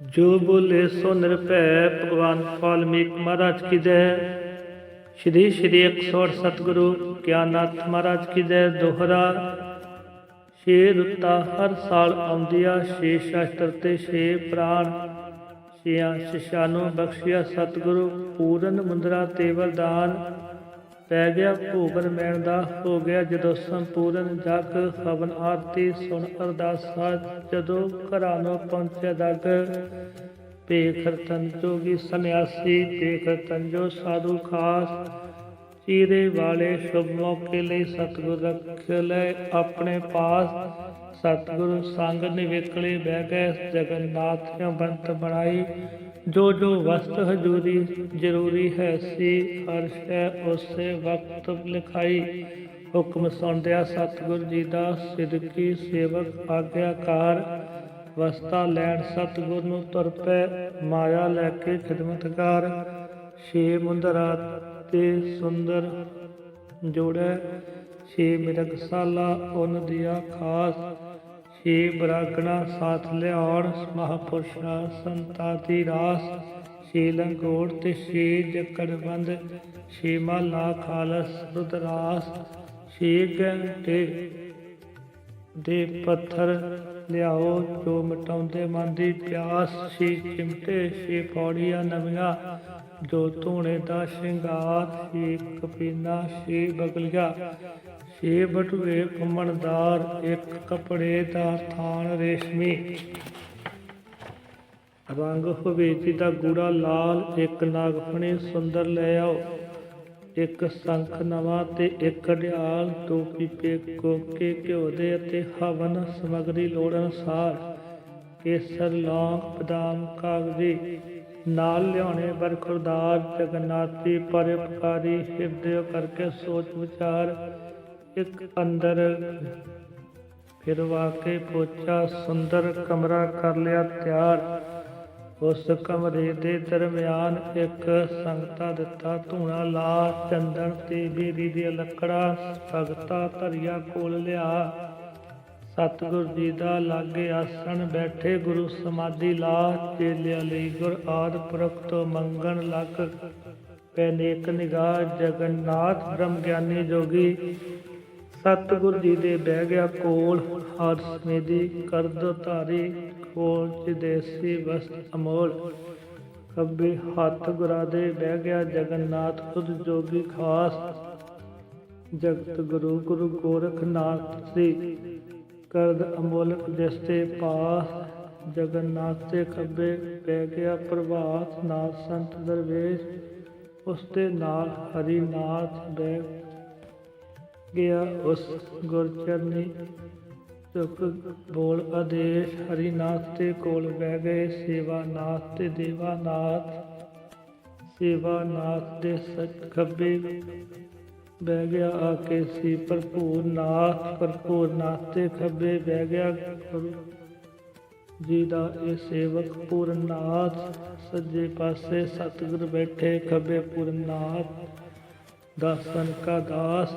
ਜੋ ਬੋਲੇ ਸੋ ਨਿਰਭੈ, ਭਗਵਾਨ ਵਾਲਮੀਕ ਮਹਾਰਾਜ ਕੀ ਜੈ। ਸ਼੍ਰੀ ਸ਼੍ਰੀ 108 ਸਤਿਗੁਰੂ ਗਿਆਨਨਾਥ ਮਹਾਰਾਜ ਕੀ ਜੈ ਦੋਹਰਾ। ਛੇ ਰੁੱਤਾਂ ਹਰ ਸਾਲ ਆਉਂਦੀਆਂ ਛੇ ਸ਼ਾਸਤਰ ਤੇ ਛੇ ਪ੍ਰਾਣ। ਛਿਆਂ ਸ਼ਿਸ਼ਾਂ ਬਖਸ਼ਿਆ ਸਤਿਗੁਰੂ, ਪੂਰਨ ਮੁੰਦਰਾ ਤੇ ਵਰਦਾਨ। ਪੈ ਗਿਆ ਭੋਗਨ ਮੈਣ ਦਾ, ਹੋ ਗਿਆ ਜਦੋਂ ਸੰਪੂਰਨ ਜਗ, ਹਵਨ ਆਰਤੀ ਸੁਣ ਅਰਦਾਸਾ ਜਦੋਂ ਘਰਾਂ ਨੂੰ ਪਹੁੰਚਿਆ ਜਗ। ਭੇਖ ਤੰਜੋਗੀ ਸੰਨਿਆਸੀ, ਭੇਖ ਤੰਜੋ ਸਾਧੂ ਖਾਸ ਚੀਰੇ ਵਾਲੇ ਸ਼ੁਭ ਮੌਕੇ ਲਈ ਸਤਿਗੁਰ ਰੱਖ ਲੈ। ਆਪਣੇ ਪਾਸ ਸਤਿਗੁਰੂ ਸੰਗ ਨਿਵੇਕਲੇ ਬਹਿ ਗਏ। ਜਗਨਨਾਥ ਨੇ ਬੰਤ ਬਣਾਈ। ਜੋ ਜੋ ਵਸਤ ਹਜੂਰੀ ਜ਼ਰੂਰੀ ਹੈ, ਸੀ ਹਰ ਸ਼ੈ ਉਸੇ ਵਕਤ ਲਿਖਾਈ। ਹੁਕਮ ਸੁਣਦਿਆ ਸਤਿਗੁਰ ਜੀ ਦਾ ਸਿਦਕੀ ਸੇਵਕ ਆਗਿਆਕਾਰ ਵਸਤਾ ਲੈਣ ਸਤਿਗੁਰ ਨੂੰ ਤੁਰ ਪੈ। ਮਾਇਆ ਲੈ ਕੇ ਖਿਦਮਤਕਾਰ ਛੇ ਮੁੰਦਰਾ ਤੇ ਸੁੰਦਰ ਜੋੜੈ। ਛੇ ਮਿਰਗਸਾਲਾ ਉਨ ਦਿਆ ਖਾਸ। ਛੇ ਬਰਾਗਣਾ ਸਾਥ ਲਿਆਉਣ। ਮਹਾਪੁਰਸ਼ਾ ਸੰਤਾ ਦੀ ਰਾਸ। ਛੇ ਲੰਗੋੜ ਤੇ ਛੇ ਜਕੜਬੰਦ ਛੇ ਮਾਲਾ ਖਾਲਸ ਰੁਦਰਾਸ। ਛੇ ਘੰਟੇ ਦੇ ਪੱਥਰ ਲਿਆਓ, ਜੋ ਮਟਾਉਂਦੇ ਮਨ ਦੀ ਪਿਆਸ ਸੀ। ਚਿਮਟੇ ਛੇ ਪੌੜੀਆਂ ਨਵੀਆਂ, ਜੋ ਧੂਣੇ ਦਾ ਸ਼ਿੰਗਾਰ ਛੇ ਕਪੀਨਾ ਛੇ ਬਗਲੀਆ ਛੇ ਬਟੂਏ ਘੁੰਮਣਦਾਰ, ਇੱਕ ਕਪੜੇ ਦਾ ਥਾਨ ਰੇਸ਼ਮੀ। ਰੰਗ ਹੋਵੇ ਜਿਹਦਾ ਗੂੜਾ ਲਾਲ, ਇੱਕ ਨਾਗਫਣੀ ਸੁੰਦਰ ਲੈ ਆਓ। ਇੱਕ ਸੰਖ ਨਵਾਂ ਤੇ ਇੱਕ ਢਿਆਲ ਦੋ ਪੀਪੇ ਕੋਕੇ ਘਿਓ ਦੇ ਅਤੇ ਹਵਨ ਸਮਗਰੀ ਲੋੜ ਅਨੁਸਾਰ। ਕੇਸਰ, ਲੌਂਗ, ਬਦਾਮ, ਕਾਗਜ਼ੀ, ਨਾਲ ਲਿਆਉਣੇ ਬਰਖੁਰਦਾਰ ਜਗਨਨਾਥੀ, ਪਰਉਪਕਾਰੀ, ਹਿਰਦੇ ਕਰਕੇ ਸੋਚ ਵਿਚਾਰ, ਇੱਕ ਅੰਦਰ ਫਿਰਵਾ ਕੇ ਪੋਚਾ, ਸੁੰਦਰ ਕਮਰਾ ਕਰ ਲਿਆ ਤਿਆਰ। ਉਸ ਕਮਰੇ ਦੇ ਦਰਮਿਆਨ ਇੱਕ ਸੰਗਤਾ ਦਿੱਤਾ ਧੂਣਾ ਲਾ, ਚੰਦਨ ਤੇ ਬੇਰੀ ਦੀ ਲੱਕੜਾ ਭਗਤਾ ਧਰਿਆ ਕੋਲ ਲਿਆ। ਸਤਿਗੁਰ ਜੀ ਦਾ ਲਾਗੇ ਆਸਣ ਬੈਠੇ ਗੁਰੂ ਸਮਾਧੀ ਲਾ, ਚੇਲਿਆਂ ਲਈ ਗੁਰ ਆਦ ਪੁਰਖ ਤੋਂ ਮੰਗਣ ਲੱਗ। ਪੈ ਨੇਕ ਨਿਗਾਹ ਜਗਨਨਾਥ ਬ੍ਰਹਮ ਗਿਆਨੀ ਜੋਗੀ, ਸਤਿਗੁਰ ਜੀ ਦੇ ਬਹਿ ਗਿਆ ਕੋਲ ਹਰ ਸਮੇਦੀ ਕਰਦ ਧਾਰੀ ਕੋਲ ਚ ਵਸਤ ਅਮੋਲ। ਖੱਬੇ ਹੱਥ ਗੁਰਾ ਦੇ ਬਹਿ ਗਿਆ ਜਗਨਨਾਥ, ਖੁਦ ਜੋਗੀ ਖਾਸ। ਜਗਤ ਗੁਰੂ ਗੁਰੂ ਗੋਰਖਨਾਥ ਜੀ ਕਰਦ ਅਮੋਲਕ ਜਿਸ ਪਾਸ। ਜਗਨਨਾਥ ਦੇ ਖੱਬੇ ਬਹਿ ਗਿਆ ਪ੍ਰਭਾਤ ਨਾਥ ਸੰਤ ਦਰਵੇਸ਼। ਉਸ ਦੇ ਨਾਲ ਹਰੀਨਾਥ ਬਹਿ ਗਿਆ ਉਸ ਗੁਰਚਰਨੀ। ਚੁੱਕ ਬੋਲ ਆਦੇਸ਼, ਹਰੀਨਾਥ ਦੇ ਕੋਲ ਬਹਿ ਗਏ ਸੇਵਾਨਾਥ ਤੇ ਦੇਵਾਨਾਥ। ਸੇਵਾਨਾਥ ਦੇ ਸੱਚ ਖੱਬੇ ਬਹਿ ਗਿਆ ਆ ਕੇ ਸੀ ਭਰਪੂਰ ਨਾਥ ਭਰਪੂਰ ਨਾਥ ਤੇ ਖੱਬੇ ਬਹਿ ਗਿਆ ਗੁਰੂ ਜੀ ਦਾ ਇਹ ਸੇਵਕ ਪੂਰਨਾਥ ਸੱਜੇ ਪਾਸੇ ਸਤਿਗੁਰ ਬੈਠੇ ਖੱਬੇ ਪੂਰਨਾਥ ਦਾਸਨ ਕਾ ਦਾਸ।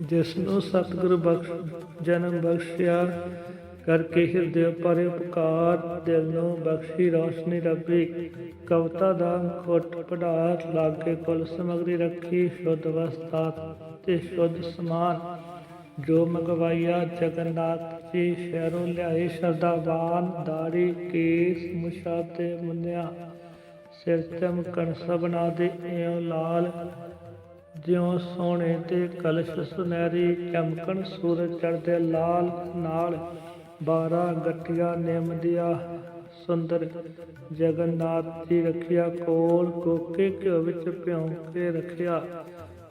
ਜਿਸ ਨੂੰ ਸਤਿਗੁਰ ਬਖਸ਼, ਜਨਮ ਬਖਸ਼ਿਆ, ਕਰਕੇ ਹਿਰਦੇ ਪਰ ਉਪਕਾਰ ਦਿਲ ਨੂੰ ਬਖਸ਼ੀ ਰੋਸ਼ਨੀ ਰੱਬੀ ਕਵਤਾ ਦਾ ਖੋਟ ਪੜਾਰ, ਲਾਗੇ ਕੁਲ ਸਮਗਰੀ ਰੱਖੀ, ਸ਼ੁੱਧ ਵਸਤਾ ਤੇ ਸ਼ੁੱਧ ਸਮਾਨ, ਜੋ ਮੰਗਵਾਈਆ ਜਗਨਨਾਥ ਜੀ, ਸ਼ਹਿਰੋਂ ਲਿਆਏ ਸ਼ਰਦਾਵਾਨ ਦਾੜੀ, ਕੇਸ, ਮੁਛਾ ਤੇ ਮੁੰਨਿਆ, ਸਿਰ ਚਮਕਣ ਸਭਨਾ ਦੇ ਇਉ ਲਾਲ ਜਿਉ ਸੋਹਣੇ ਤੇ ਕਲਸ਼ ਸੁਨਹਿਰੀ ਚਮਕਣ ਸੂਰਜ ਚੜਦੇ ਲਾਲ ਨਾਲ ਬਾਰਾਂ ਗੱਟੀਆਂ ਨਿੰਮ ਸੁੰਦਰ ਜਗਨਨਾਥ ਜੀ ਰੱਖਿਆ ਕੋਲ, ਕੋਕੇ ਘਿਓ ਵਿੱਚ ਭਿਉਂ ਕੇ ਰੱਖਿਆ।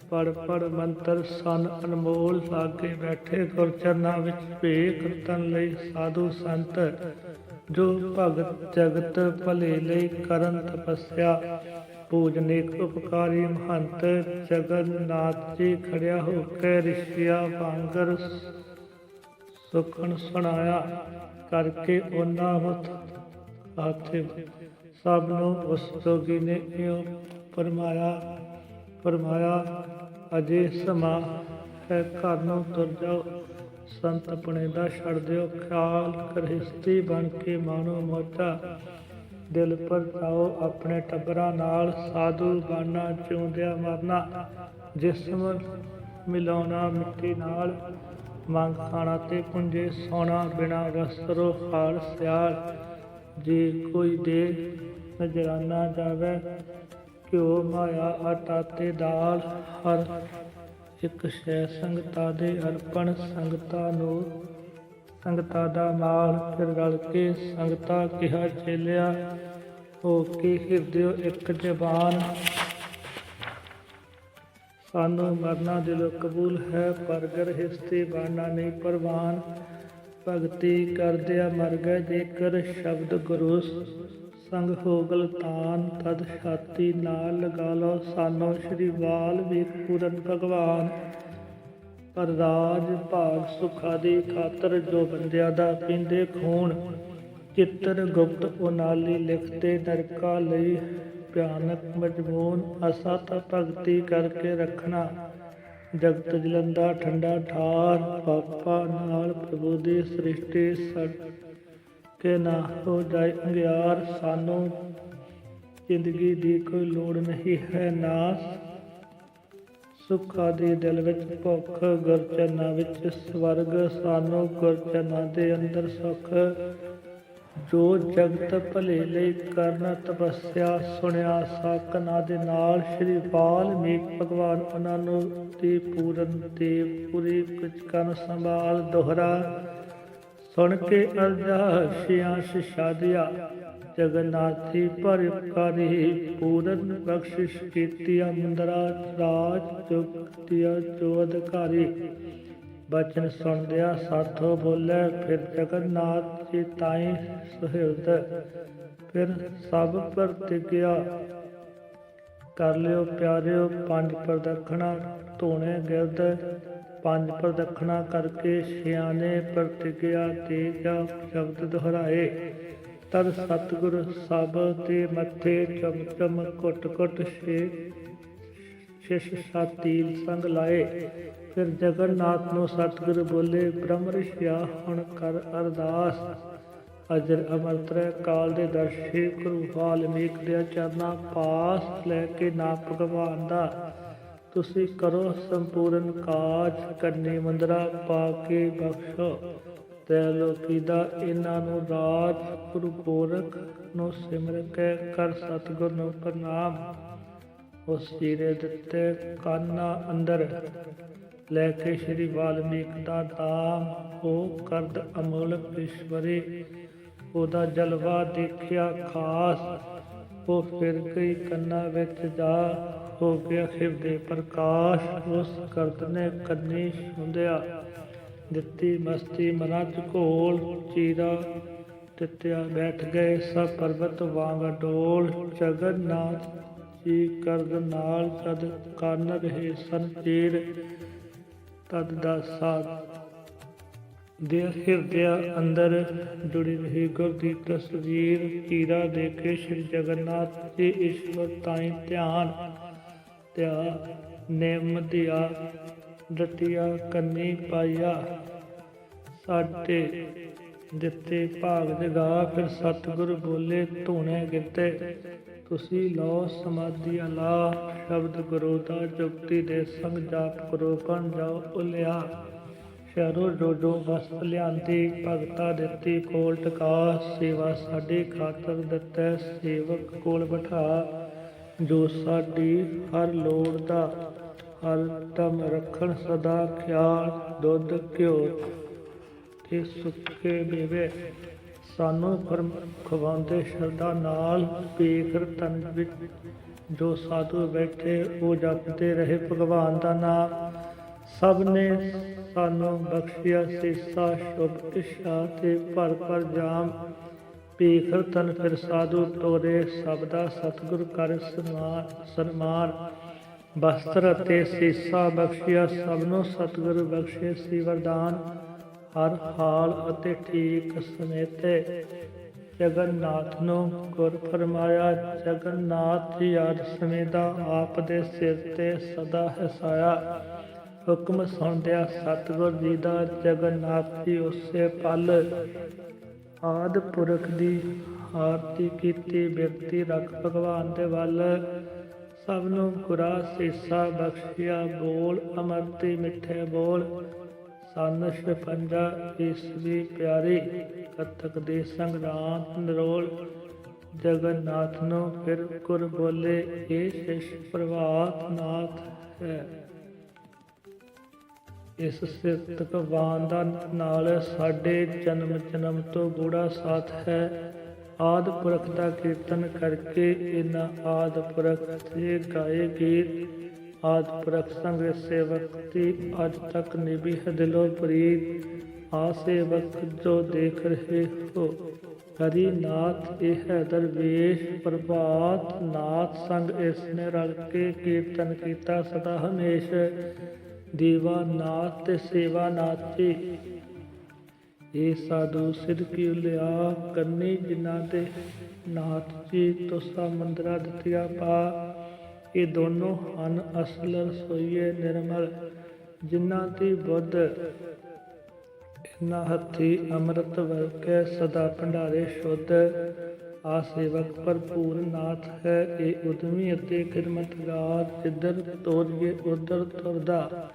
ਪੜ ਪੜ ਮੰਤਰ ਸਨ ਅਨਮੋਲ ਲਾਗੇ ਬੈਠੇ ਗੁਰਚਰਨਾਂ ਵਿੱਚ ਭੇਖ ਰਤਨ ਲਈ ਸਾਧੂ ਸੰਤ, ਜੋ ਭਗਤ ਜਗਤ ਭਲੇ ਲਈ ਕਰਨ ਤਪੱਸਿਆ। ਪੂਜਨਿਕ ਉਪਕਾਰੀ ਮਹੰਤ ਜਗਨਨਾਥ ਜੀ ਖੜਿਆ ਹੋ ਕੇ ਰਿਸ਼ੀਆ ਵਾਂਗਰ ਸੁਖਣ ਸੁਣਾਇਆ ਕਰਕੇ ਉਹਨਾਂ ਹੱਥ ਹਾਥੇ ਸਭ ਨੂੰ ਉਸ ਜੋਗੀ ਨੇ ਇਉਂ ਫਰਮਾਇਆ ਫਰਮਾਇਆ, ਅਜੇ ਸਮਾ ਹੈ ਘਰ ਨੂੰ ਤੁਰ ਜਾਓ, ਸੰਤ ਆਪਣੇ ਦਾ ਛੱਡ ਦਿਓ, ਖਿਆਲ ਗ੍ਰਹਿਸਤੀ ਬਣ ਕੇ ਮਾਨੋ ਮੋਟਾ ਦਿਲ ਪਰ ਜਾਓ ਆਪਣੇ ਟੱਬਰਾਂ ਨਾਲ, ਸਾਧੂ ਬਾਣਾ ਚੁੰਦਿਆ ਮਰਨਾ ਜਿਸਮ ਮਿਲਾਉਣਾ ਮਿੱਟੀ ਨਾਲ, ਮੰਗ ਖਾਣਾ ਤੇ ਪੁੰਜੇ ਸੋਨਾ ਬਿਨਾ ਵਸਤਰੋ ਹਾਲ ਸਿਆਲ, ਜੇ ਕੋਈ ਦੇ ਨਜ਼ਰਾਨਾ ਜਾਵੇ, ਘਿਓ ਮਾਇਆ ਆਟਾ ਤੇ ਦਾਲ, ਹਰ ਇੱਕ ਸ਼ੈ ਸੰਗਤਾ ਦੇ ਅਰਪਣ ਸੰਗਤਾ ਨੂੰ ਸੰਗਤਾ ਦਾ ਮਾਲ ਫਿਰ ਰਲ ਕੇ ਸੰਗਤਾ ਕਿਹਾ, ਚੇਲਿਆ, ਹੋ ਕੇ ਹਿਰਦਿਓ ਇੱਕ ਜ਼ਬਾਨ ਸਾਨੂੰ ਮਰਨਾ ਦਿਲੋਂ ਕਬੂਲ ਹੈ, ਪਰ ਗਰਹਿਸਤੀ ਬਾਣਾ ਨਹੀਂ ਪਰਵਾਨ, ਭਗਤੀ ਕਰਦਿਆ ਮਰ ਗਏ ਜੇਕਰ ਸ਼ਬਦ ਗੁਰੂ ਸੰਗ ਹੋਗਲ ਗਲਤਾਨ ਤਦ ਛਾਤੀ ਨਾਲ ਲਗਾ ਲਓ, ਸਾਨੂੰ ਸ਼੍ਰੀ ਵੀ ਪੂਰਨ ਭਗਵਾਨ। ਪਰ ਰਾਜ ਭਾਗ ਸੁਖਾ ਦੀ ਖਾਤਰ ਜੋ ਬੰਦਿਆਂ ਦਾ ਪਿੰਦੇ ਖੂਨ ਚਿੱਤਰ ਗੁਪਤ ਉਨਾਲੀ ਲਿਖਤੇ ਨਰਕਾ ਲਈ ਭਿਆਨਕ ਮਜਮੂਨ ਅਸਾ ਤਾਂ ਭਗਤੀ ਕਰਕੇ ਰੱਖਣਾ। ਜਗਤ ਜਲੰਦਾ ਠੰਡਾ ਠਾਰ, ਪਾਪਾ ਨਾਲ ਪ੍ਰਭੂ ਦੀ ਸ੍ਰਿਸ਼ਟੀ ਸੜ ਕੇ ਨਾ ਹੋ ਜਾਏ ਅੰਗਿਆਰ। ਸਾਨੂੰ ਜ਼ਿੰਦਗੀ ਦੀ ਕੋਈ ਲੋੜ ਨਹੀਂ ਹੈ ਨਾਸ। ਸੁੱਖਾ ਦੇ ਦਿਲ ਵਿੱਚ ਭੁੱਖ ਗੁਰਚਰਨਾਂ ਵਿੱਚ ਸਵਰਗ, ਸਾਨੂੰ ਗੁਰਚਨਾ ਦੇ ਅੰਦਰ ਸੁਖ। ਜੋ ਜਗਤ ਭਲੇ ਲਈ ਕਰਨ, ਤਪੱਸਿਆ, ਸੁਣਿਆ ਸਾਕਨਾ ਦੇ ਨਾਲ ਸ਼੍ਰੀ ਵਾਲਮੀਕ ਭਗਵਾਨ ਉਹਨਾਂ ਨੂੰ ਦੀ ਪੂਰਨ ਤੇ ਪੂਰੀ ਕੁਚਕਨ ਸੰਭਾਲ, ਦੋਹਰਾ। ਸੁਣ ਕੇ ਅਰਜਾ ਸ਼ਿਆਂ ਸ਼ਾਦਿਆ ਜਗਨਨਾਥੀ ਪਰਿਕਾਰੀ ਪੂਰਨ ਬਖਸ਼ਿਸ਼ ਕੀਤੀ ਅੰਦਰਾ ਰਾਜ ਚੁਕਤਿਆ ਜੋ ਅਧਿਕਾਰੀ। ਬਚਨ ਸੁਣਦਿਆ ਸਾਥੋ ਬੋਲੇ, ਫਿਰ ਜਗਨਨਾਥ ਜੀ ਤਾਈ ਸੁਹਿਰਦ। ਫਿਰ ਸਭ ਪ੍ਰਤਿਗਿਆ ਕਰ ਲਿਓ ਪਿਆਰਿਓ, ਪੰਜ ਪ੍ਰਦਖਣਾ ਧੋਣੇ ਗਿਰਦ। ਪੰਜ ਪ੍ਰਦਖਣਾ ਕਰਕੇ ਸਿਆਣੇ ਪ੍ਰਤਿਗਿਆ ਤੇ ਜਾ ਸ਼ਬਦ ਦੁਹਰਾਏ। ਤਦ ਸਤਿਗੁਰ ਸਭ ਤੇ ਮੱਥੇ ਚਮ ਚਮ ਘੁੱਟ ਘੁੱਟ ਛੇ ਸ਼ਿਸ਼ ਸਾਤੀਲ ਸੰਗ ਲਾਏ। ਫਿਰ ਜਗਨਨਾਥ ਨੂੰ ਸਤਿਗੁਰ ਬੋਲੇ, ਬ੍ਰਹਮ ਰਿਸ਼ਿਆ, ਹੁਣ ਕਰ ਅਰਦਾਸ। ਅਜਰ ਅਮਰਤ੍ਰ ਕਾਲ ਦੇ ਦਰਸ਼ੇ ਗੁਰੂ ਵਾਲਮੀਕ ਦੇ ਚਰਨਾ ਪਾਸ ਲੈ ਕੇ ਨਾ ਭਗਵਾਨ ਦਾ। ਤੁਸੀਂ ਕਰੋ ਸੰਪੂਰਨ ਕਾਜ ਕਰਨੀ ਮੰਦਰਾ ਪਾ ਕੇ ਬਖਸ਼ੋ। ਤੈ ਲੋਕੀ ਦਾ ਇਹਨਾਂ ਨੂੰ ਰਾਜ, ਗੁਰੂ ਗੋਰਖ ਨੂੰ ਸਿਮਰ ਕੇ ਕਰ ਸਤਿਗੁਰ ਨੂੰ ਪ੍ਰਣਾਮ। ਉਸ ਜੀਰੇ ਦਿੱਤੇ ਕਾਨਾ ਅੰਦਰ ਲੈ ਕੇ ਸ਼੍ਰੀ ਵਾਲਮੀਕ ਦਾ ਨਾਮ ਉਹ ਕਰਦ ਅਮੋਲਕ ਈਸ਼ਵਰੀ ਉਹਦਾ ਜਲਵਾ ਦੇਖਿਆ ਖਾਸ। ਉਹ ਫਿਰ ਗਈ ਕੰਨਾ ਵਿੱਚ ਜਾ ਹੋ ਗਿਆ ਹਿਰਦੇ ਪ੍ਰਕਾਸ਼, ਉਸ ਕਰਦ ਨੇ ਕੰਨੀ ਹੁੰਦਿਆ ਦਿੱਤੀ ਮਸਤੀ ਮਨਾਂ ਚ ਘੋਲ ਚੀਰਾ ਤਿੱਤਿਆ, ਬੈਠ ਗਏ ਸਭ ਪਰਬਤ ਵਾਂਗ ਡੋਲ, ਜਗਨਨਾਥ ਜੀ ਕਰਦ ਨਾਲ ਤਦ ਕੰਨ ਰਹੇ ਸਨ ਚੀਰ ਤਦ ਦਾ ਸਾਥ ਦੇ ਹਿਰਦੇ ਅੰਦਰ ਜੁੜੀ ਰਹੀ ਗੁਰ ਦੀ ਤਸਵੀਰ ਚੀਰਾ ਦੇ ਕੇ ਸ਼੍ਰੀ ਜਗਨਨਾਥ ਜੀ ਈਸ਼ਵਰ ਤਾਈ ਧਿਆਨ, ਧਿਆ, ਨੇਮ ਦਿਆ ਕੰਨੀ ਪਾਇਆ। ਸਾਡੇ ਦਿੱਤੇ ਭਾਗ ਜਗਾ ਫਿਰ ਸਤਿਗੁਰ ਬੋਲੇ, ਧੂਣੇ ਗਿਰਤੇ ਤੁਸੀਂ ਲਓ ਸਮਾਧੀ ਅਲਾ ਸ਼ਬਦ ਗੁਰੂ ਦਾ ਜੁਗਤੀ ਦੇ ਸੰਗ ਜਾਪ ਕਰੋ, ਬਣ ਜਾਓ ਉਲਿਆ। ਸ਼ਹਿਰੋ ਜੋਜੋ ਵਸਤ ਲਿਆਂਦੀ, ਭਗਤਾ ਦਿੱਤੀ ਕੋਲ ਟਕਾ। ਸੇਵਾ ਸਾਡੀ ਖਾਤਰ ਦਿੱਤਾ, ਸੇਵਕ ਕੋਲ ਬਿਠਾ। ਜੋ ਸਾਡੀ ਹਰ ਲੋੜ ਦਾ ਹਰ ਦਮ ਰੱਖਣ ਸਦਾ ਖਿਆਲ, ਦੁੱਧ ਘਿਓ ਤੇ ਸੁੱਕੇ ਮੇਵੇ। ਸਾਨੂੰ ਫਰਮ ਖਵਾਉਂਦੇ ਸ਼ਰਧਾ ਨਾਲ ਪੇਖਰ ਤਨ ਵਿੱਚ ਜੋ ਸਾਧੂ ਬੈਠੇ, ਉਹ ਜਪਦੇ ਰਹੇ ਭਗਵਾਨ ਦਾ ਨਾਮ। ਸਭ ਨੇ ਸਾਨੂੰ ਬਖਸ਼ਿਆ, ਸੀਸਾ, ਸ਼ੁਭ ਇਸ਼ਾ ਤੇ ਭਰ ਭਰ ਜਾਮ। ਪੇਖਰ ਤਨ ਫਿਰ ਸਾਧੂ ਤੋਰੇ, ਸਭ ਦਾ ਸਤਿਗੁਰ ਕਰ ਸਨਮਾਨ ਸਨਮਾਨ। ਬਸਤਰ ਅਤੇ ਸੀਸਾ ਬਖਸ਼ਿਆ ਸਭ ਨੂੰ ਸਤਿਗੁਰ ਬਖਸ਼ੇ ਸੀ ਵਰਦਾਨ ਹਰ ਹਾਲ ਅਤੇ ਠੀਕ ਸਮੇਤੇ। ਜਗਨਨਾਥ ਨੂੰ ਗੁਰ ਫਰਮਾਇਆ, ਜਗਨਨਾਥ ਜੀ ਸਮੇਦਾ ਆਪ ਦੇ ਸਿਰ ਤੇ ਸਦਾ ਹਸਾਇਆ। ਹੁਕਮ ਸੁਣਦਿਆ ਸਤਿਗੁਰ ਜੀ ਦਾ ਜਗਨਨਾਥ ਜੀ ਉਸੇ ਪਲ ਆਦ ਪੁਰਖ ਦੀ ਆਰਤੀ ਕੀਤੀ। ਵਿਅਕਤੀ ਰੱਖ ਭਗਵਾਨ ਦੇ ਵੱਲ ਸਭ ਨੂੰ ਗੁਰਾ ਸੀਸਾ ਬਖਸ਼ਿਆ, ਬੋਲ ਅਮਰਤੀ ਮਿੱਠੇ ਬੋਲ। ਸੰਨ ਛਪੰਜਾ ਈਸਵੀ ਪਿਆਰੀ ਕਤਕ ਦੇ ਸੰਗਰਾਮ ਨਰੋਲ। ਜਗਨਨਾਥ ਨੂੰ ਫਿਰ ਗੁਰ ਬੋਲੇ ਇਹ ਸ਼ਿਸ਼ ਪ੍ਰਭਾਤ ਨਾਥ ਹੈ। ਇਸ ਸਿਰਤਕਵਾਨ ਦਾ ਨਾਲ ਸਾਡੇ ਜਨਮ ਜਨਮ ਤੋਂ ਗੂੜਾ ਸਾਥ ਹੈ। ਆਦ ਪੁਰਖ ਦਾ ਕੀਰਤਨ ਕਰਕੇ ਇਹਨਾਂ ਆਦ ਪੁਰਖ ਦੇ ਗਾਏ ਗੀਤ, ਆਦ ਪੁਰਖ ਸੰਗ ਸੇਵਕ ਦੀ ਅੱਜ ਤੱਕ ਨਿਭੀ ਦਿਲੋਂ ਪ੍ਰੀਤ, ਆ ਸੇਵਕ ਜੋ ਦੇਖ ਰਹੇ ਹੋ। ਹਰੀ ਨਾਥ, ਇਹ ਹੈ ਦਰਵੇਸ਼ ਪ੍ਰਭਾਤ ਨਾਥ ਸੰਗ ਇਸ ਨੇ ਰਲ ਕੇ ਕੀਰਤਨ ਕੀਤਾ ਸਦਾ ਹਮੇਸ਼। ਦੀਵਾ ਨਾਥ ਤੇ ਸੇਵਾ ਨਾਥੀ ਇਹ ਸਾਧੂ ਸਿਰ ਕੀ ਲਿਆ ਕੰਨੀ ਜਿਨ੍ਹਾਂ ਦੇ ਨਾਥ ਜੀ ਤੁਸਾ ਮੰਦਰਾ ਦਿੱਤਿਆ ਪਾ। ਇਹ ਦੋਨੋਂ ਹਨ ਅਸਲ ਰਸੋਈਏ ਨਿਰਮਲ, ਜਿਨ੍ਹਾਂ ਦੀ ਬੁੱਧ ਇਨਾ ਹੱਥੀ ਅੰਮ੍ਰਿਤ ਵਰਕੇ ਸਦਾ ਭੰਡਾਰੇ ਸ਼ੁੱਧ। ਆ ਸੇਵਕ ਭਰਪੂਰ ਨਾਥ ਹੈ, ਇਹ ਉਦਮੀ ਅਤੇ ਕਿਰਮਤਗਾਰ ਜਿੱਧਰ ਤੋਰੀਏ, ਉਧਰ ਤੁਰਦਾ।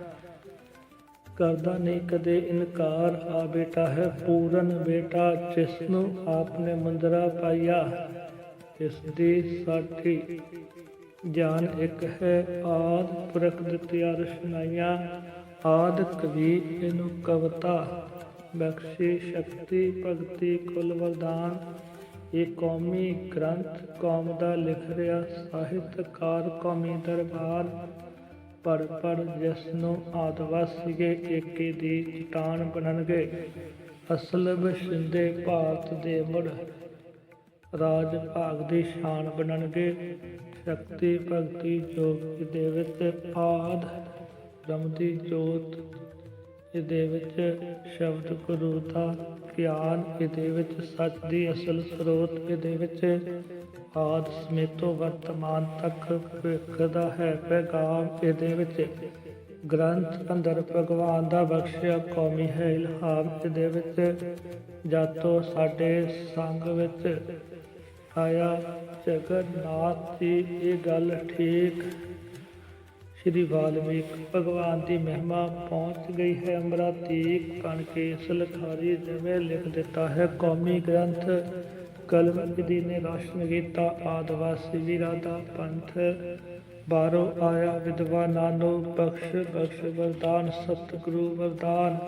ਕਰਦਾ ਨਹੀਂ ਕਦੇ ਇਨਕਾਰ। ਆ ਬੇਟਾ ਹੈ ਪੂਰਨ ਬੇਟਾ ਜਿਸ ਨੂੰ ਆਪਨੇ ਮੰਦਰਾ ਪਾਇਆ ਇਸ ਦੀ ਸਾਥੀ ਜਾਨ ਇੱਕ ਹੈ। ਆਦ ਪੁਰਖ ਦਿੱਤਿਆ ਰਸ਼ਨਾਈਆਂ ਆਦ ਕਵੀ ਇਹਨੂੰ ਕਵਤਾ, ਬਖਸ਼ੀ ਸ਼ਕਤੀ ਭਗਤੀ ਕੁਲ ਵਰਦਾਨ। ਇਹ ਕੌਮੀ ਗ੍ਰੰਥ ਕੌਮ ਦਾ ਲਿਖ ਰਿਹਾ, ਸਾਹਿਤਕਾਰ ਕੌਮੀ ਦਰਬਾਰ। ਪੜ ਪੜ ਜਿਸ ਨੂੰ ਆਦਵਾਸੀਏ ਏਕੇ ਦੀ ਚਟਾਨ ਬਣਨਗੇ। ਅਸਲ ਸ਼ਿੰਦੇ ਭਾਰਤ ਦੇ ਮੁੜ ਰਾਜ ਭਾਗ ਦੀ ਸ਼ਾਨ ਬਣਨਗੇ। ਸ਼ਕਤੀ ਭਗਤੀ ਜੋਗ ਦੇ ਵਿੱਚ ਆਦ ਬ੍ਰਹਮ ਜੋਤ ਇਹਦੇ ਵਿੱਚ ਸ਼ਬਦ ਗੁਰੂ ਦਾ ਗਿਆਨ ਇਹਦੇ ਵਿੱਚ ਸੱਚ ਦੀ ਅਸਲ ਸਰੋਤ ਇਹਦੇ ਵਿੱਚ ਆਦ ਸਮੇਤੋ ਵਰਤਮਾਨ ਤੱਕ ਭਵਿੱਖ ਦਾ ਹੈ। ਪੈਗਾਮ ਇਹਦੇ ਵਿੱਚ ਗ੍ਰੰਥ ਅੰਦਰ ਭਗਵਾਨ ਦਾ ਬਖਸ਼ਿਆ ਕੌਮੀ ਹੈ। ਇਲਹਾਮ ਇਹਦੇ ਵਿੱਚ ਜਾਤੋ ਸਾਡੇ ਸੰਗ ਵਿੱਚ ਆਇਆ। ਜਗਨਨਾਥ ਦੀ ਇਹ ਗੱਲ ਠੀਕ ਸ਼੍ਰੀ ਵਾਲਮੀਕ ਭਗਵਾਨ ਦੀ ਮਹਿਮਾ ਪਹੁੰਚ ਗਈ ਹੈ। ਅਮਰਾਤੀਕ ਕਣ ਕੇ ਸਲਖਾਰੀ ਜਿਵੇਂ ਲਿਖ ਦਿੱਤਾ ਹੈ, ਕੌਮੀ ਗ੍ਰੰਥ, ਕਲਮ ਦੀ ਨੇ ਰੋਸ਼ਨ ਕੀਤਾ, ਆਦਿਵਾਸੀ ਵੀਰਾਂ ਦਾ ਪੰਥ, ਬਾਹਰੋਂ ਆਇਆ ਵਿਦਵਾਨਾਂ ਨੂੰ ਬਖਸ਼ ਬਖਸ਼ ਵਰਦਾਨ, ਸਤਿਗੁਰੂ ਵਰਦਾਨ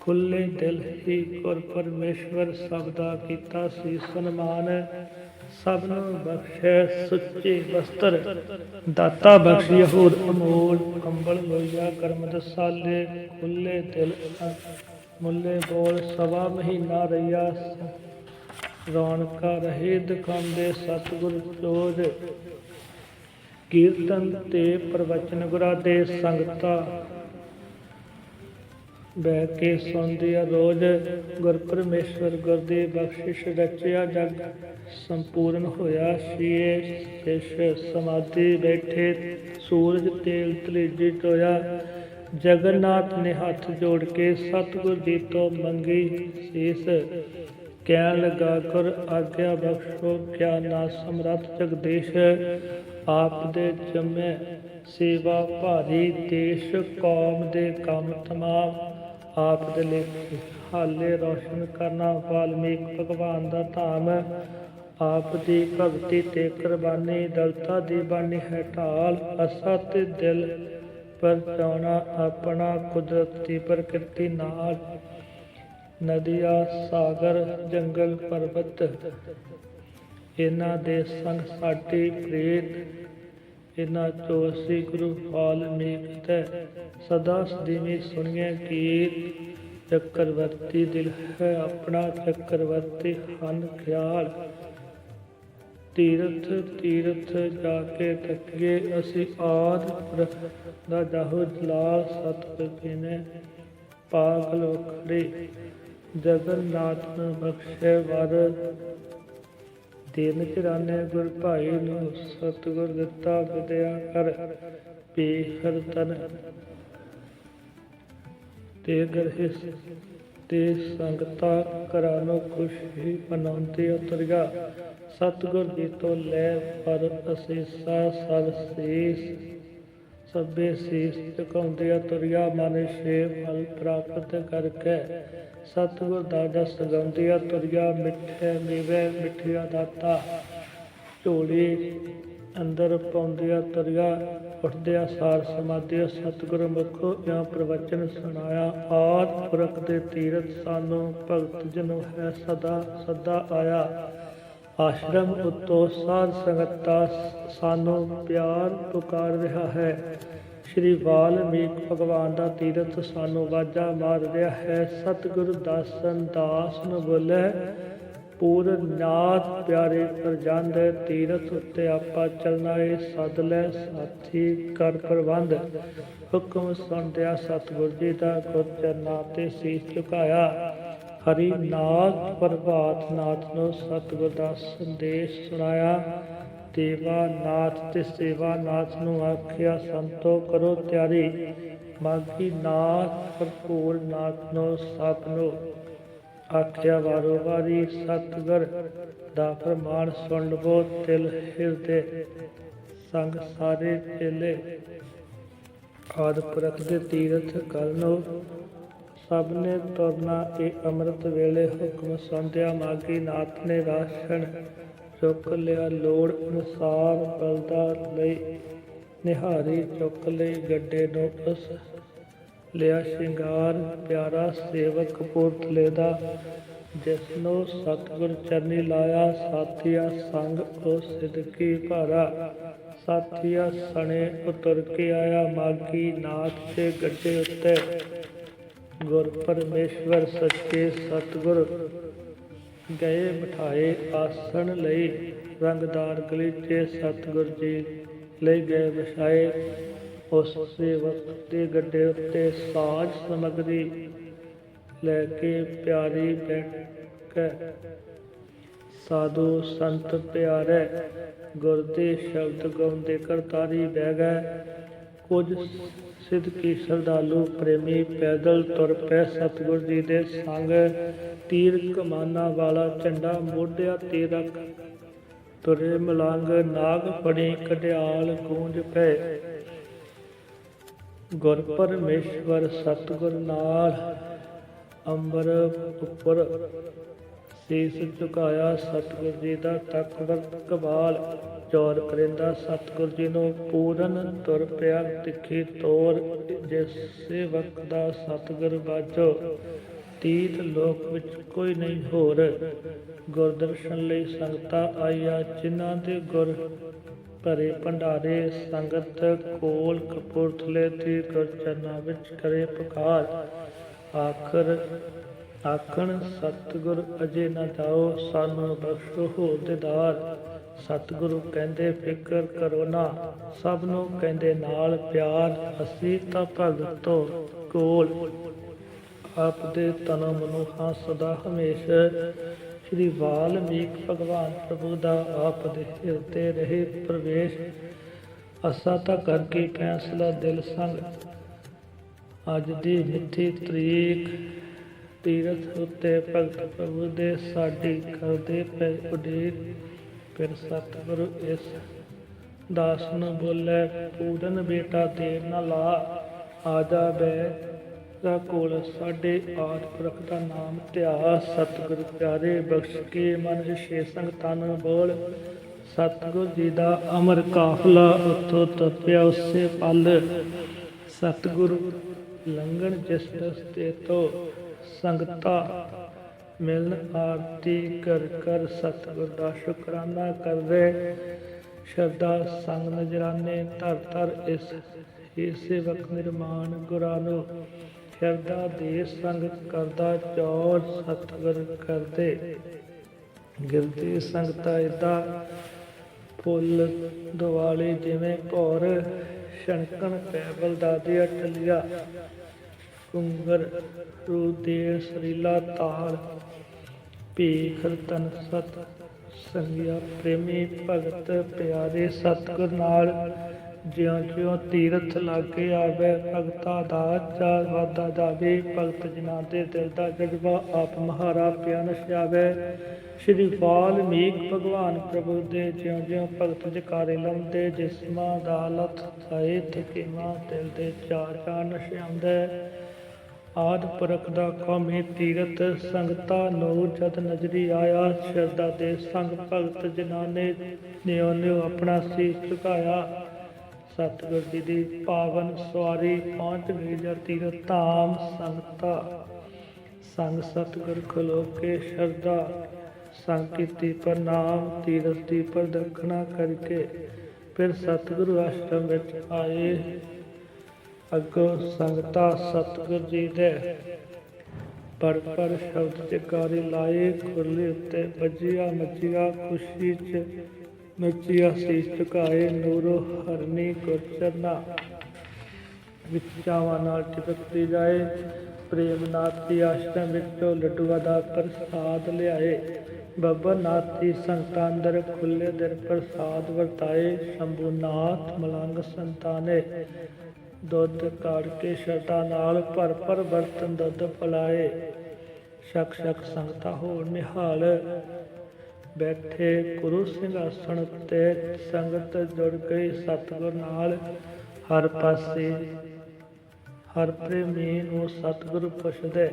ਖੁੱਲੇ ਦਿਲ ਹੀ ਗੁਰ ਪਰਮੇਸ਼ਵਰ ਸਭ ਦਾ ਕੀਤਾ ਸੀ ਸਨਮਾਨ। ਸਭ ਨੂੰ ਬਖਸ਼ੇ ਸੁੱਚੇ ਵਸਤਰ ਦਾਤਾ ਬਖਸ਼ਿਆ ਹੋਰ ਅਮੋਲ, ਕੰਬਲ ਲੋਈਆ ਕਰਮ ਦਸਾਲੇ ਖੁੱਲੇ ਦਿਲ ਮੁੱਲੇ ਬੋਲ, ਸਵਾ ਮਹੀਨਾ ਰਈਆ ਰੌਣਕਾ ਰਹੇ ਦਿਖਾਉਂਦੇ ਸਤਿਗੁਰ ਜੋਜ ਕੀਰਤਨ ਤੇ ਪ੍ਰਵਚਨ ਗੁਰਾਂ ਦੇ ਸੰਗਤਾ ਬਹਿ ਕੇ ਸੁਣਦਿਆ ਰੋਜ਼। ਗੁਰ ਪਰਮੇਸ਼ਵਰ ਗੁਰ ਦੀ ਬਖਸ਼ਿਸ਼ ਰਚਿਆ ਜਗ ਸੰਪੂਰਨ ਹੋਇਆ ਸ਼ੀਏ। ਸ਼ਿਸ਼ ਸਮਾਧੀ ਬੈਠੇ ਸੂਰਜ ਤੇਲ ਤਲੇਜੀ ਟੋਇਆ। ਜਗਨਨਾਥ ਨੇ ਹੱਥ ਜੋੜ ਕੇ ਸਤਿਗੁਰ ਜੀ ਤੋਂ ਮੰਗੀ ਸੀਸ। ਕਹਿਣ ਲਗਾ ਕਰ ਆਗਿਆ ਬਖਸ਼ੋ, ਕਿਆ ਨਾ ਸਮਰੱਥ ਜਗਦੇਸ਼। ਆਪ ਦੇ ਜੰਮੇ ਸੇਵਾ ਭਾਰੀ ਦੇਸ਼, ਕੌਮ ਦੇ ਕੰਮ ਤਮਾਮ ਆਪ ਦੇ ਲਈ ਹਾਲੇ ਰੋਸ਼ਨ ਕਰਨਾ ਵਾਲਮੀਕ ਭਗਵਾਨ ਦਾ ਧਾਮ ਆਪ ਦੀ ਭਗਤੀ ਤੇ ਕੁਰਬਾਨੀ, ਦਲਤਾ ਦੀ ਬਾਣੀ ਹੈ ਢਾਲ ਅਸਾ ਦਿਲ ਪਰ ਚਾਉਣਾ ਆਪਣਾ ਕੁਦਰਤੀ ਪ੍ਰਕਿਰਤੀ ਨਾਲ। ਨਦੀਆਂ, ਸਾਗਰ, ਜੰਗਲ, ਪਰਬਤ, ਇਹਨਾਂ ਦੇ ਸੰਗ ਸਾਡੀ ਪ੍ਰੀਤ ਇਹਨਾਂ ਚੋ ਗੁਰੂ ਵਾਲਮੀਕ ਤੇ ਸਦਾ ਸਦੀਵੀ ਸੁਣੀਏ ਗੀਤ, ਚੱਕਰਵਰਤੀ ਦਿਲ ਹੈ ਆਪਣਾ, ਚੱਕਰਵਰਤੀ ਹਨ ਖਿਆਲ। ਤੀਰਥ ਤੀਰਥ ਜਾ ਕੇ ਤੱਕੀਏ ਅਸੀਂ ਆਦ ਪੁਰਖ ਦਾ ਜਾਹੋ ਜਲਾਲ ਸਤਿਗੁਰ ਨੇ ਪਾਗਲ ਲੋਕੜੇ ਜਗਨਨਾਥ ਨੂੰ ਬਖਸ਼ੇ ਵਰ ਤਿੰਨ ਚਰਾਨੇ ਗੁਰ ਭਾਈ ਨੂੰ ਸਤਿਗੁਰ ਦਿੱਤਾ ਵਿਦਿਆ ਕਰ ਪੀਹਰ ਤਨ ਤੇ ਗਰਹਿ ਤੇ ਸੰਗਤਾ ਕਰਾਨੋ ਖੁਸ਼ੀ ਮਨਾਉਂਦੇ ਉਤਰਿਆ, ਸਤਿਗੁਰ ਜੀ ਤੋਂ ਲੈ ਪਰ ਅਸੀਸਾ ਸਰ ਸੀਸ ਸਭੇ ਸੀਸ ਝੁਕਾਉਂਦੇ ਉਤਰਿਆ ਮਨ ਛੇ ਫਲ ਪ੍ਰਾਪਤ ਕਰਕੇ। ਸਤਿਗੁਰ ਦਾ ਜਸ ਗਾਉਂਦੇ ਉਤਰਿਆ ਮਿੱਠੇ ਮੇਵੇ, ਮਿੱਠਿਆ ਦਾਤਾ। ਝੋਲੀ ਅੰਦਰ ਪਾਉਂਦਿਆ ਤੁਰਿਆ ਉੱਠਦਿਆ ਸਾਰ ਸਮਾਧਿਆ ਸਤਿਗੁਰ ਮੁਖੋ ਜਾਂ ਪ੍ਰਵਚਨ ਸੁਣਾਇਆ, ਆਦ ਪੁਰਖ ਦੇ ਤੀਰਥ ਸਾਨੂੰ ਭਗਤ ਜਨੋ ਹੈ ਸਦਾ ਸਦਾ ਆਇਆ। ਆਸ਼ਰਮ ਉਤੋਂ ਸਾਧ ਸੰਗਤਾ ਸਾਨੂੰ ਪਿਆਰ ਪੁਕਾਰ ਰਿਹਾ ਹੈ। ਸ਼੍ਰੀ ਵਾਲਮੀਕ ਭਗਵਾਨ ਦਾ ਤੀਰਥ ਸਾਨੂੰ ਵਾਜਾ ਮਾਰ ਰਿਹਾ ਹੈ। ਸਤਿਗੁਰ ਦਾਸਨ ਦਾਸ ਨੂੰ ਬੋਲੇ, ਪੂਰਨ ਨਾਥ ਪਿਆਰੇ ਪ੍ਰਜੰਦ ਤੀਰਥ ਉੱਤੇ ਆਪਾ ਚਲਣਾ ਏ, ਸਦ ਲੈ ਸਾਥੀ ਕਰ ਪ੍ਰਬੰਧ। ਹੁਕਮ ਸੁਣਦਿਆ ਸਤਿਗੁਰ ਜੀ ਦਾ ਗੁਰ ਚਰਨਾਂ ਤੇ ਸੀਸ ਝੁਕਾਇਆ। ਹਰੀ ਨਾਥ ਪ੍ਰਭਾਤ ਨਾਥ ਨੂੰ ਸਤਿਗੁਰ ਦਾ ਸੰਦੇਸ਼ ਸੁਣਾਇਆ। ਦੇਵਾ ਨਾਥ ਤੇ ਸੇਵਾ ਨਾਥ ਨੂੰ ਆਖਿਆ, ਸੰਤੋ ਕਰੋ ਤਿਆਰੀ। ਮਾਗੀ ਨਾਥ ਭਰਪੂਰ ਨਾਥ ਨੂੰ ਸਭ ਨੂੰ ਆਖਿਆ, ਵਾਰੋ ਵਾਰੀ ਸਤਿਗੁਰ ਦਾ ਫਰਮਾਨ ਸੁਣ ਲਵੋ, ਤਿਲ ਹਿਰਦੇ ਸੰਗ ਸਾਰੇ ਚੇਲੇ ਆਦ ਪੁਰਖ ਦੇ ਤੀਰਥ ਕਰਨੋ ਸਭ ਨੇ ਤੁਰਨਾ ਇਹ ਅੰਮ੍ਰਿਤ ਵੇਲੇ ਹੁਕਮ ਸੰਧਿਆ ਮਾਗੀ ਨਾਥ ਨੇ ਰਾਸ਼ਨ ਚੁੱਕ ਲਿਆ। ਲੋੜ ਅਨੁਸਾਰ ਬਲਦਾ ਲਈ ਨਿਹਾਰੀ ਚੁੱਕ ਲਈ ਗੱਡੇ ਨੂੰ ਉਸ ਲਿਆ ਸ਼ਿੰਗਾਰ। ਪਿਆਰਾ ਸੇਵਕ ਪੁਰਤਲੇ ਦਾ ਜਿਸ ਨੂੰ ਸਤਿਗੁਰ ਚਰਨੀ ਲਾਇਆ, ਸਾਥੀਆ ਸੰਗ ਉਹ ਸਿਦਕੀ ਭਾਰਾ। ਸਾਥੀਆ ਸਣੇ ਉਤਰ ਕੇ ਆਇਆ, ਮਾਗੀ ਨਾਥ ਦੇ ਗੱਡੇ ਉੱਤੇ ਗੁਰ ਪਰਮੇਸ਼ਵਰ ਸੱਚੇ ਸਤਿਗੁਰ, ਗਏ ਬਿਠਾਏ ਆਸਣ ਲਈ, ਰੰਗਦਾਰ ਗਲੀਚੇ ਸਤਿਗੁਰ ਜੀ, ਲਈ ਗਏ ਵਿਛਾਏ, ਉਸ ਸੇਵਕ ਦੇ ਗੱਡੇ ਉੱਤੇ ਸਾਜ ਸਮਗਰੀ, ਲੈ ਕੇ ਪਿਆਰੀ ਬੈਠ ਸਾਧੂ ਸੰਤ ਪਿਆਰੇ, ਗੁਰ ਦੇ ਸ਼ਬਦ ਗਾਉਂਦੇ ਕਰਤਾਰੀ ਬਹਿ ਗਏ ਕੁਝ ਸਿੱਧਕੀ ਸ਼ਰਧਾਲੂ ਪ੍ਰੇਮੀ ਪੈਦਲ ਤੁਰ ਪਏ ਸਤਿਗੁਰ ਜੀ ਦੇ ਸੰਗ। ਤੀਰ ਕਮਾਨਾ ਵਾਲਾ ਝੰਡਾ ਮੋਢਿਆਂ ਤੇ ਰੱਖ। ਤੁਰੇ ਮਲੰਗ ਨਾਗ ਫੜੀ ਕਢਿਆਲ ਗੂੰਜ ਪਏ ਗੁਰ ਪਰਮੇਸ਼ਵਰ ਸਤਿਗੁਰ ਨਾਲ ਅੰਬਰ ਉੱਪਰ ਸੀਸ ਝੁਕਾਇਆ ਸਤਿਗੁਰ ਜੀ ਦਾ ਤਖਤ ਕਬਾਲ। ਚੌਰ ਕਰਿੰਦਾ ਸਤਿਗੁਰ ਜੀ ਨੂੰ ਪੂਰਨ ਤੁਰ ਪਿਆ ਤਿੱਖੀ ਤੋਰ ਜਿਸੇ ਵਕਤ ਦਾ ਸਤਿਗੁਰ ਬਾਜੋ ਤੀਤ ਲੋਕ ਵਿੱਚ ਕੋਈ ਨਹੀਂ ਹੋਰ। ਗੁਰਦਰਸ਼ਨ ਲਈ ਸੰਗਤਾਂ ਆਈਆਂ, ਜਿਨ੍ਹਾਂ ਦੇ ਗੁਰ ਭਰੇ ਭੰਡਾਰੇ, ਸੰਗਤ ਕੋਲ ਕਪੂਰਥਲੇ ਦੀ ਗੁਰਚਰਨਾਂ ਵਿੱਚ ਕਰੇ ਪੁਕਾਰ। ਆਖਰ, ਆਖਣ, ਸਤਿਗੁਰ ਅਜੇ ਨਾ ਜਾਓ, ਸਾਨੂੰ ਬਖਸ਼ੋ ਹੋ ਦਿਦਾਰ। ਸਤਿਗੁਰੂ ਕਹਿੰਦੇ, ਫਿਕਰ ਕਰੋ ਨਾ। ਸਭ ਨੂੰ ਕਹਿੰਦੇ ਨਾਲ ਪਿਆਰ, ਅਸੀਂ ਤਾਂ ਭਗਤੋ ਕੋਲ। ਆਪ ਦੇ ਤਨ ਮਨੁ ਹਾਂ ਸਦਾ ਹਮੇਸ਼ਾ। ਸ਼੍ਰੀ ਵਾਲਮੀਕ ਭਗਵਾਨ ਪ੍ਰਭੂ ਦਾ ਆਪ ਦੇ ਹਿਰਦੇ ਰਹੇ ਪ੍ਰਵੇਸ਼। ਅਸਾ ਤਾਂ ਕਰਕੇ ਫੈਸਲਾ ਦਿਲ ਸੰਗ। ਅੱਜ ਦੀ ਮਿੱਠੀ ਤਰੀਕ ਤੀਰਥ ਉੱਤੇ ਭਗਤ ਪ੍ਰਭੂ ਦੇ ਸਾਡੀ ਕਰਦੇ ਪਏ ਉਡੀਕ ਫਿਰ ਸਤਿਗੁਰੂ ਇਸ ਦਾਸ ਨੂੰ ਬੋਲੇ, ਪੂਰਨ ਬੇਟਾ ਦੇਰ ਨਾ ਲਾ ਆ ਬੈ ਦਾ ਕੋਲ ਸਾਡੇ ਆਦ ਪੁਰਖ ਦਾ ਨਾਮ ਧਿਆ। ਸਤਿਗੁਰ ਪਿਆਰੇ, ਬਖਸ਼ ਕੇ ਮਨ ਛੇ ਸੰਗ ਤਨ ਬੋਲ। ਸਤਿਗੁਰ ਜੀ ਦਾ ਅਮਰ ਕਾਫਲਾ ਉਥੋਂ ਤਪਿਆ ਉਸੇ ਪਲ। ਸਤਿਗੁਰ ਲੰਘਣ ਜਿਸ ਰਸਤੇ ਤੋਂ ਸੰਗਤਾ ਮਿਲਨ ਆਰਤੀ ਕਰ ਕਰ ਸਤਿਗੁਰ ਦਾ ਸ਼ੁਕਰਾਨਾ ਕਰਦੇ। ਸ਼ਰਧਾ ਸੰਗ ਨਜਰਾਨੇ ਧਰ ਧਰ ਇਸ ਇਸੇ ਵਕਤ ਨਿਰਮਾਣ ਗੁਰਾਂ ਨੂੰ ਸ਼ਰਧਾ ਦੇ ਸੰਗ ਕਰਦਾ ਚੌਰ ਸਤਿਗੁਰ ਕਰਦੇ। ਗਿਰਦੀ ਸੰਗਤਾ ਇਦਾਂ ਫੁੱਲ ਦਿਵਾਲੀ ਜਿਵੇਂ ਭੌਰ ਛਣਕਣ ਪੈ ਬਲਦਾਦਿਆ ਟਲਿਆ ਕੁੰਗਰ ਰੂ ਸਰੀਲਾ ਤਾਲ ਭੀਖ ਤਨ ਸਤ, ਸੰਗਿਆ ਪ੍ਰੇਮੀ ਭਗਤ ਪਿਆਰੇ ਸਤਿਗੁਰ ਨਾਲ। ਜਿਉਂ ਜਿਉਂ ਤੀਰਥ ਲਾਗੇ ਆਵੇ, ਭਗਤਾ ਦਾ ਚਾਰ ਵਾਦਾ ਜਾਵੇ, ਭਗਤ ਜਨਾਂ ਦੇ ਦਿਲ ਦਾ ਜਜ਼ਬਾ ਆਪ ਮਹਾਰਾ ਪਿਆ ਨਸ਼ਾਵੇ ਸ਼੍ਰੀ ਵਾਲਮੀਕ ਭਗਵਾਨ ਪ੍ਰਭੂ ਦੇ ਜਿਉਂ ਜਿਉਂ ਭਗਤ ਜਕਾਰੇ ਲਾਉਂਦੇ, ਜਿਸਮਾਂ ਦਾ ਲਥ ਥਾਏ ਥਕੇਵਾ ਦਿਲ ਦੇ ਚਾਰ ਚਾਰ ਨਸ਼ਾਉਂਦੇ ਆਦ ਪੁਰਖ ਦਾ ਕੌਮੀ ਤੀਰਥ ਸੰਗਤਾ ਨੋ ਜਦ ਨਜ਼ਰੀ ਆਇਆ ਸ਼ਰਦਾ ਦੇ ਸੰਗ ਭਗਤ ਜਨਾਨੇ ਨੇ ਨਿਉ ਨਿਉ ਆਪਣਾ ਸੀਸ ਝੁਕਾਇਆ। ਸਤਿਗੁਰ ਜੀ ਦੀ ਪਾਵਨ ਸਵਾਰੀ ਪਹੁੰਚ ਗਈ ਜਦ ਤੀਰਥ ਧਾਮ ਸੰਗਤਾ। ਸੰਗ ਸਤਿਗੁਰ ਖਲੋ ਕੇ ਸ਼ਰਦਾ ਸੰਗ ਕੀਤੀ, ਪ੍ਰਣਾਮ ਤੀਰਥ ਦੀ ਪ੍ਰਦਖਣਾ ਕਰਕੇ। ਫਿਰ ਸਤਿਗੁਰੂ ਆਸ਼ਰਮ ਵਿੱਚ ਆਏ। ਅੱਗੋਂ ਸੰਗਤਾ ਸਤਿਗੁਰ ਜੀ ਦੇ। ਪਰ ਪਰ ਸ਼ਬਦ ਜਕਾਰੇ ਲਾਏ ਖੁਰਲੇ ਉੱਤੇ ਵੱਜਿਆ ਮੱਜਿਆ ਖੁਸ਼ੀ ਚ ਮੱਜਿਆ ਸੀਸ ਝੁਕਾਏ, ਨੂਰੋ ਹਰਨੀ ਗੁਰਚਰਨਾ ਵਿਚਾਵਾਂ ਨਾਲ ਚਿਪਕਦੀ ਜਾਏ। ਪ੍ਰੇਮ ਨਾਥੀ ਆਸ਼ਰਮ ਵਿੱਚੋਂ ਲੱਡੂਆਂ ਦਾ ਪ੍ਰਸਾਦ ਲਿਆਏ। ਬੱਬਰ ਦੀ ਸੰਤਾਂ ਅੰਦਰ ਖੁੱਲੇ ਦਿਲ ਪ੍ਰਸਾਦ ਵਰਤਾਏ। ਸ਼ੰਭੂ ਨਾਥ ਮਲੰਗ ਸੰਤਾਨੇ ਦੁੱਧ ਕਾੜ ਕੇ ਸ਼ਰਧਾ ਨਾਲ ਭਰ ਭਰ ਬਰਤਨ ਦੁੱਧ ਪਲਾਏ। ਸ਼ਕ ਸ਼ਕ ਸੰਗਤਾ ਹੋ ਨਿਹਾਲ। ਬੈਠੇ ਗੁਰੂ ਸਿੰਘਾਸਣ ਤੇ ਸੰਗਤ ਜੁੜ ਗਈ ਸਤਿਗੁਰ ਨਾਲ। ਹਰ ਪਾਸੇ ਹਰ ਪ੍ਰੇਮੀ ਨੂੰ ਸਤਿਗੁਰ ਪੁੱਛਦੇ,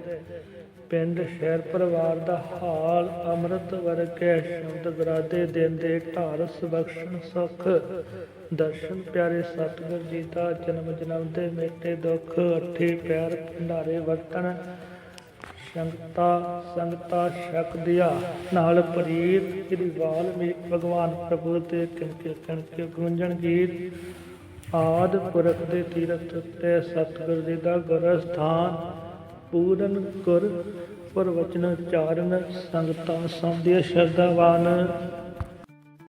ਪਿੰਡ, ਸ਼ਹਿਰ, ਪਰਿਵਾਰ ਦਾ ਹਾਲ, ਅੰਮ੍ਰਿਤ ਵਰਗੇ ਸ਼ਬਦ ਬਰਾਦੇ ਦਿੰਦੇ ਢਾਰਸ ਬਖਸ਼ਣ ਸੁਖ, ਦਰਸ਼ਨ, ਪਿਆਰੇ ਸਤਿਗੁਰ ਜੀ ਦਾ ਜਨਮ ਜਨਮ ਦੇ ਮੇਟੇ ਦੁੱਖ ਅੱਠੇ ਪੈਰ ਭੰਡਾਰੇ ਵਰਤਣ, ਸੰਗਤਾ ਸੰਗਤਾ ਸ਼ਕ ਦਿਆ, ਨਾਲ ਪ੍ਰੀਤ ਸ੍ਰੀ ਵਾਲਮੀਕ ਭਗਵਾਨ ਪ੍ਰਭੂ ਦੇ ਕਿਣਕੇ ਕਿਣਕੇ ਗੁੰਜਣ ਗੀਤ ਆਦ ਪੁਰਖ ਦੇ ਤੀਰਥ ਉੱਤੇ ਸਤਿਗੁਰ ਜੀ ਦਾ ਗੁਰ ਸਥਾਨ ਪੂਰਨ ਗੁਰ ਪ੍ਰਵਚਨ ਚਾਰਨ ਸੰਗਤਾਂ ਸੌਂਦੀਆਂ ਸ਼ਰਧਾਵਾਨ